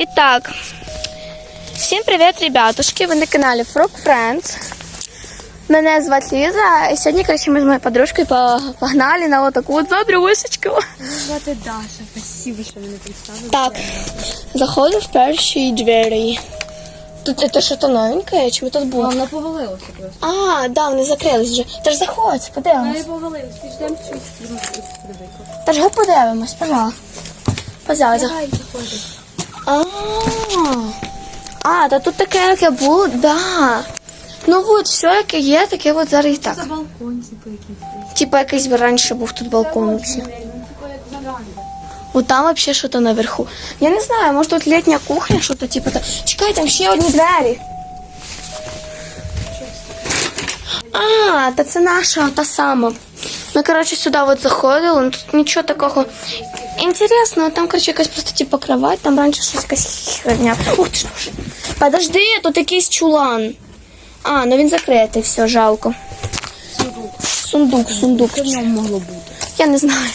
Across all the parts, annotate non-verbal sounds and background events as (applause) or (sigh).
І так, всім привіт, ребятушки! Ви на каналі Frog Friends. Мене звати Ліза, і сьогодні, короче, ми з моєю подружкою погнали на отаку от забрюшечку. Звати Даша, спасибо, що мене представили. Так, заходимо в перші двері. Тут це що-то новеньке, чи ми тут були? Вона повалилася просто. А, да, вони закрились вже. Та ж заходь, подивимось. Вона повалилась, підждемо чуть. Та ж го подивимось, пожалуйста. Пожалуйста. Давай, заходи. А, а, та тут таке, яке було, да. Ну от, все, яке є, таке от зараз і так. балкон, типу, якийсь. Типа якийсь раніше був тут балкон вообще. Ну, типу. Вот там вообще что-то наверху. Я не знаю, может тут летняя кухня, что-то типа та. Чекай, там ще одні двері. А, та це наша та сама. Ми, коротше, сюди от заходили, ну тут нічого такого інтересного. Там, коротше, якась просто типа кровать, там раніше щось якась херня. Ух ти ж. Подожди, тут якийсь чулан. А, ну він закритий, все, жалко. Сундук, сундук. Що в ньому могло бути? Я не знаю.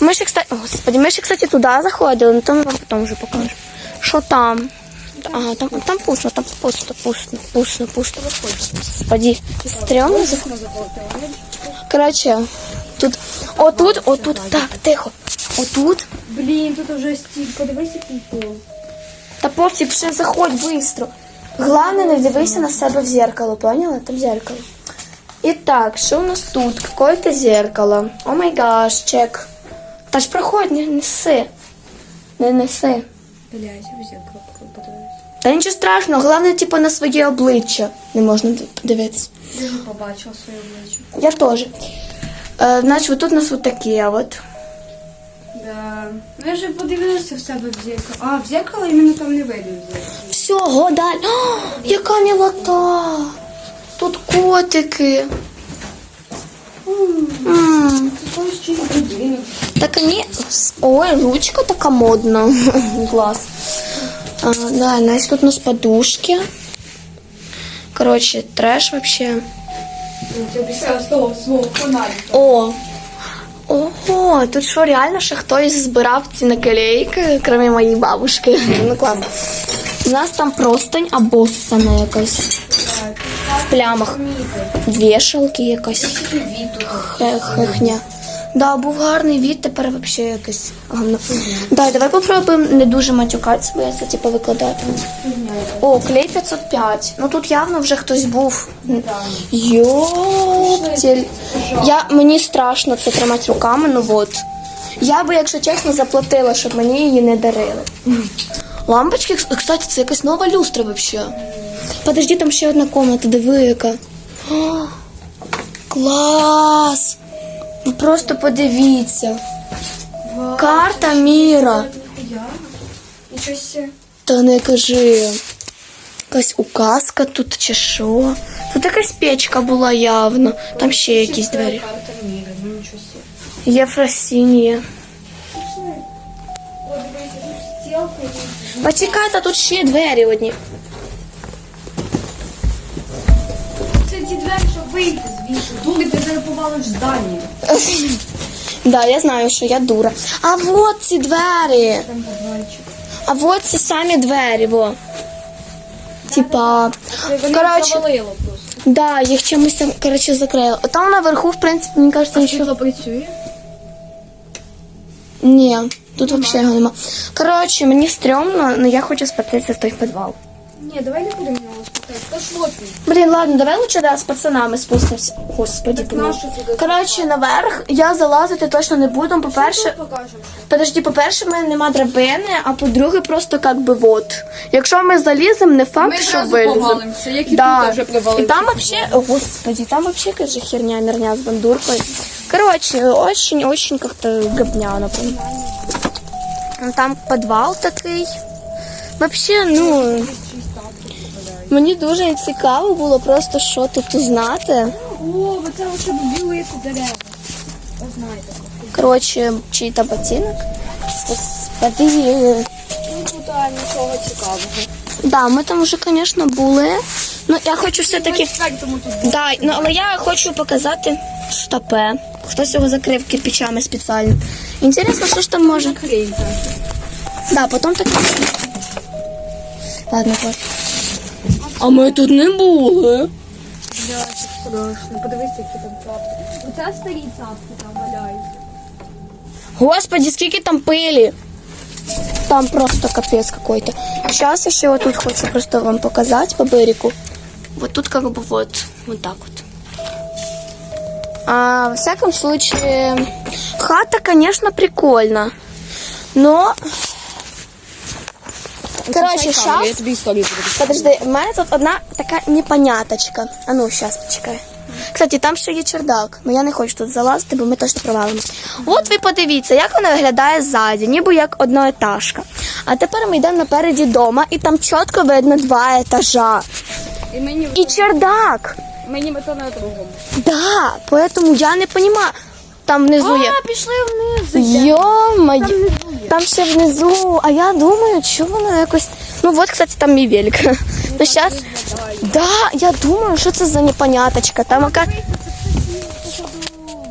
Ми ще, кстати, господи, ми ще, кстати, туди заходили, але то ми вам потім вже покажемо. Що там? Ага, там, там пусто, там пусто, пусто, пусто, пусто. Господи, стрьомно заходити. Тут, отут, отут, так, тихо. Отут, Блін, тут уже стіль, подивись, який пол. та пофіг, ще заходь швидко. Главное, не дивися на себе в зеркало, поняла? Там зеркало. Итак, что у нас тут? Какое-то зеркало. О май гаш, чек. Та ж проходь, не неси. Не неси. Блядь, в зеркало подивись. Та нічого страшного, головне, типу, на своє обличчя не можна дивитися. Я не побачила своє обличчя. Я теж. Е, значить, от тут у нас вот такі от. Да. Ну я вже подивилася в себе в зеркало. А, в зеркало іменно там не видно в зеркало. О, яка мілота. Тут котики. М. Це ще й будинок. Так они... Ой, ручка така модна. (laughs) Класс. А, да, значит, тут у нас подушки. Короче, трэш вообще. О! Ого, тут що реально ще хтось збирав ці наклейки, крім моєї бабушки. Ну класно. У нас там простень обоссана якась. В плямах. Вішалки якась. Хе- Хехня. Да, був гарний від, тепер взагалі якесь гамно. Да, давай попробуємо не дуже матюкатися, бо я це типу викладати. О, клей 505. Ну тут явно вже хтось був. Йоптіль. Я, мені страшно це тримати руками, ну от. Я би, якщо чесно, заплатила, щоб мені її не дарили. Лампочки, кстати, це якась нова люстра взагалі. Подожди, там ще одна комната, диви яка. О, клас! Ви просто подивіться. Карта міра. Нічого себе. Та не кажи. Якась указка тут чи що. Тут якась печка була явно. Там ще якісь двері. Ну тут. Почекайте, тут ще двері одні. Це ті двері, щоб вийти звідси. Дури, ти зарахували ж здання. Да, я знаю, що я дура. А вот ці двері. Там подвальчик. А вот ці самі двері, во. Типа, коротше, завалило просто. да, їх чимось там, коротше, закрили. Там наверху, в принципі, мені кажеться, нічого. Світло працює? Ні, тут взагалі його нема. Коротше, мені стрьомно, але я хочу спатися в той підвал. Ні, давай не будемо його спитати. Блін, ладно, давай лучше да, з пацанами спустимося. Господи, туди? Коротше, наверх я залазити точно не буду. По-перше, подожди, по-перше, в мене нема драбини, а по-друге, просто як би вот. Якщо ми заліземо, не факт, що виліземо. і Да. І там вообще, господи, там вообще, каже, херня, нерня с бандуркой. Короче, очень-очень как-то говняно. Ну, Там подвал такий. Вообще, ну, мені дуже цікаво було просто що тут узнати. О, це оце білує дерева. Коротше, чий-то ботинок. Господи. Ну тут нічого цікавого. Да, ми там вже, звісно, були. Ну, я хочу все-таки. Да, ну але я хочу показати стопе. Хтось його закрив кирпичами спеціально. Інтересно, що ж там може. Да, потім так. Ладно, клас. А ми тут не були. Бля, це страшно. Подивися, які там цапки. Оце старі цапки там валяються. Господи, скільки там пилі. Там просто капец какой-то. Сейчас еще вот тут хочу просто вам показать по берегу. Вот тут как бы вот, вот так вот. А, во всяком случае, хата, конечно, прикольно. Но... Короче, Я сейчас... тобі історію буду. Подожди, в мене тут одна така непоняточка. А ну, зараз почекай. Кстати, там ще є чердак, але я не хочу тут залазити, бо ми точно провалимо. От ви подивіться, як вона виглядає ззаді, ніби як одноетажка. А тепер ми йдемо напереді дома, і там чітко видно два етажа. І мені, І чердак. мені мета на другому. Да, поэтому я не понимаю. Там внизу є. пішли вниз. Йо-моє, там ще внизу. А я думаю, що воно якось. Ну от, кстати, там мій велик. (laughs) Ну зараз. Да, я думаю, що це за непоняточка. Там яка.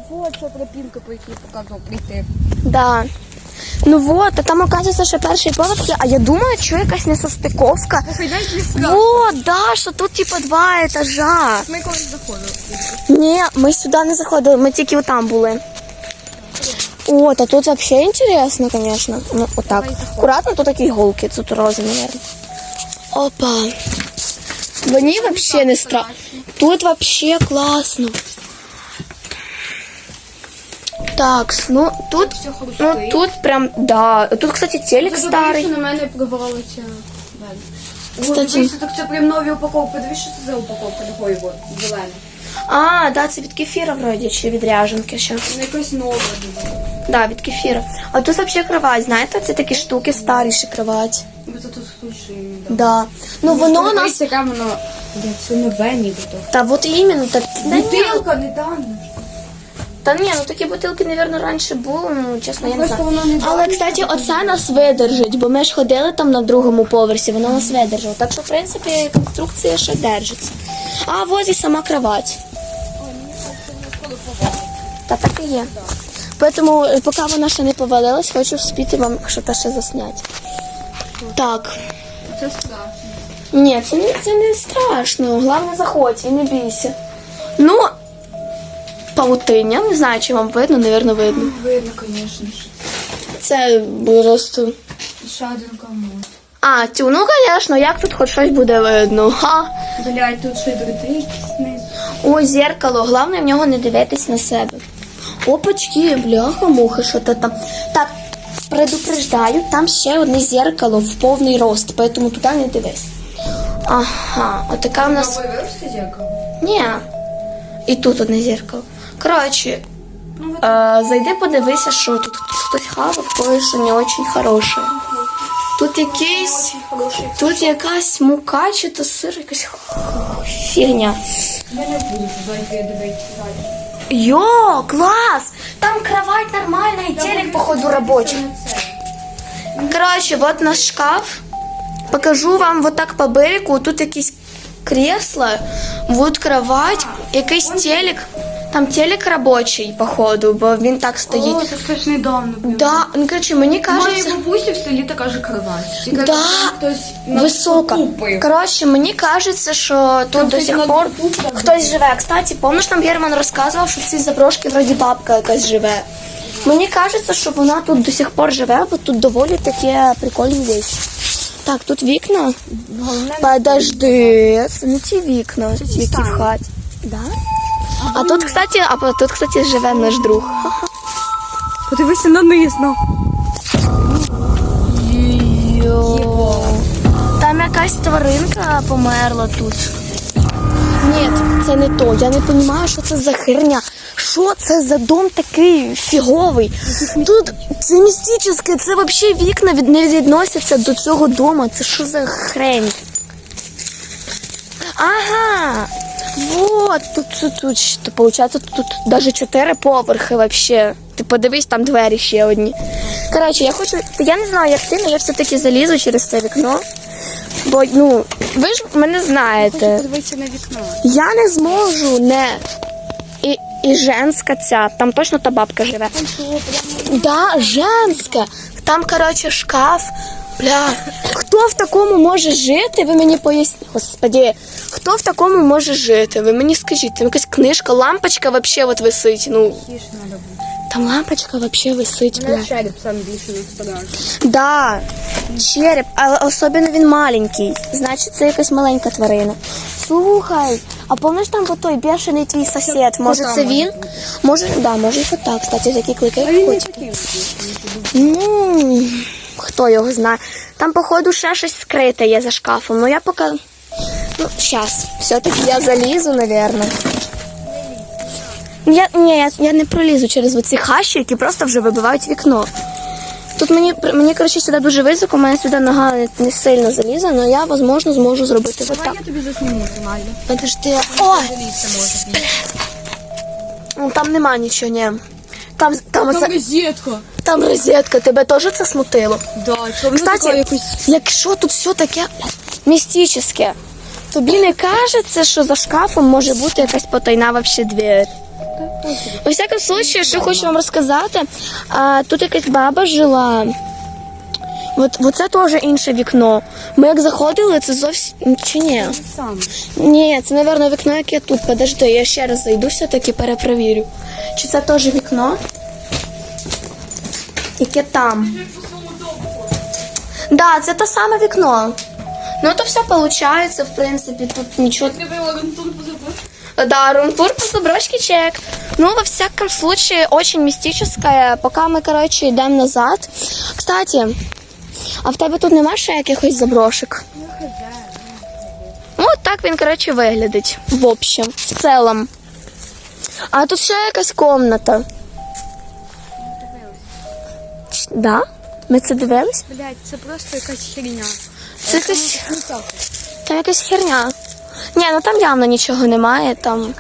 Вот ця тропінка, по якій показував прийти. Да. Ну вот, а там оказується, що перший поверх є, а я думаю, що якась несостиковка. Звістка. Вот, да, що тут типа два етажа. Ми колись заходили. Ні, ми сюди не заходили, ми тільки там були. О, та тут вообще интересно, конечно. Ну, отак. Аккуратно, тут такі голки, тут рози, наверное. Опа. Мені вообще не страшно. Тут вообще класно. Так, ну тут, ну тут прям, да. Тут, кстати, телек старий. на мене провалиться. Кстати. Так це прям нові упаковки. Подивись, що це за упаковка такої зелена. А, да, це від кефіра вроді, чи від ряженки ще. Вона якось нова. Да, від кефіра. А тут вообще кровать, знаєте, це такі штуки старіші кровать. Бо це тут слушай. Да. Ну воно у нас. яка воно. Це нове нібито. Та от іменно так. Бутилка недавно. Та ні, ну такі бутилки, мабуть, раніше були, ну чесно, я не знаю. Але, кстати, оце нас видержить, бо ми ж ходили там на другому поверсі, воно нас видержало. Так що, в принципі, конструкція ще держиться. А ось і сама кровать. Та так і є. Тому, е, поки вона ще не повалилась, хочу вспіти вам щось ще засняти. Так. Це страшно. Ні, це не, це не страшно. Головне заходь і не бійся. Ну, павутиння, не знаю, чи вам видно, навірно, видно. Видно, звісно. Це просто. Ще один комод. А, тю, ну, звісно, як тут хоч щось буде видно. Ха. Блять, тут ще й дроти якісь знизу. О, зеркало, головне в нього не дивитись на себе. Опачки, бляха, муха, що то там. Так, предупреждаю, там ще одне зеркало в повний рост, поэтому туди не дивись. Ага, отака в нас. Зеркало? Ні. І тут одне зеркало. Коротше, е, зайди подивися, що тут. Хтось хавав, кое-що не дуже хороше. Тут якийсь. Тут якась мука чи то сир, якась фігня. Йо, клас! Там кровать нормальна і телек, походу, робочий. Коротше, вот наш шкаф. Покажу вам вот так по берегу. Тут якісь кресла, вот кровать, якийсь телек. Там телек робочий, походу, бо він так стоїть. О, це ж недавно було. Да, ну короче, мені Моїй кажеться, бабусі в селі така ж кровать. Тільки Да, хтось висока. Коротше, мені кажеться, що тут до сих пор хтось живе. Кстати, помниш, там Герман розказував, що в цій заброшці вроді бабка якась живе. Мені кажеться, що вона тут до сих пор живе, бо тут доволі такі прикольні речі. Так, тут вікна. Подожди, це не ті вікна, які в хаті. Да? А тут, кстати, а тут, кстати, живе наш друг. Подивися на низ, ну. Там якась тваринка померла тут. Ні, це не то. Я не розумію, що це за херня. Що це за дом такий фіговий? Тут це містичне, це взагалі вікна від, не відносяться до цього дому. Це що за хрень? Ага. Вот, тут, тут, тут, що, получается, тут, даже чотири поверхи вообще. Ти подивись, там двері ще одні. Коротше, я хочу, я не знаю, як ти, але я все-таки залізу через це вікно. Бо, ну, ви ж мене знаєте. Подивитися на вікно. Я не зможу не. І, і женська ця, там точно та бабка живе. Да, женська. Там, коротше, шкаф, Бля, хто в такому може жити? Ви мені поясніть. Господи, хто в такому може жити? Ви мені скажіть, там якась книжка, лампочка вообще от висить. Ну, Тише треба бути. там лампочка вообще висить, бля. Череп сам більше насторожує. Да, череп, але особливо він маленький. Значить, це якась маленька тварина. Слухай, а помниш там от той бешений твій сусід? Може, кота це може він? Може, да, може і кота, кстати, такий А кликає він не котик. такий. Ну, хто його знає. Там, походу, ще щось скрите є за шкафом. Ну я поки. Ну, щас. Все-таки я залізу, напевно. Я, ні, я, я не пролізу через оці хащі, які просто вже вибивають вікно. Тут мені, мені коротше, сюди дуже високо, у мене сюди нога не, не сильно залізе, але я, можливо, зможу зробити Давай отак. я тобі засніму нормально. Подожди. О! Ну, Там нема нічого, ні. Там, там, оце, розетка. Там розетка, тебе теж це смутило? Да, чому Кстати, якось... якщо тут все таке містичне, тобі не кажеться, що за шкафом може бути якась потайна вообще двері? У всякому случаю, що хочу вам розказати, а, тут якась баба жила. От, от це теж інше вікно. Ми як заходили, це зовсім чи ні? Ні, це, мабуть, вікно, яке тут. Подожди, я ще раз зайду все-таки перепровірю. Чи це теж вікно? Яке там? Да, це те саме вікно. Ну, то все виходить, в принципі, тут нічого. Да, румтур по заброшке чек. Ну, во всяком случае, очень мистическое. Пока ми, коротше, йдемо назад. Кстати, а в тебе тут нема ще якихось заброшок? Ну, от так він, коротше, виглядить. В общем, в цілому. А тут ще якась комната. Ч- Да? Ми це дивились? Блять, це просто якась херня. Це якась, там якась херня. Ні, ну там явно нічого немає. Там.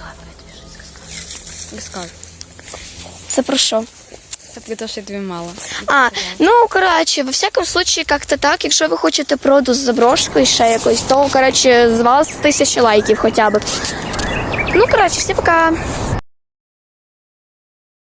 Розкажу. Це про що? Це про те, що я тобі мало. А, ну коротше, во всякому случаї, як-то так, якщо ви хочете проду з заброшкою ще якось, то коротше з вас тисяча лайків хоча б. Ну, коротше, всі пока.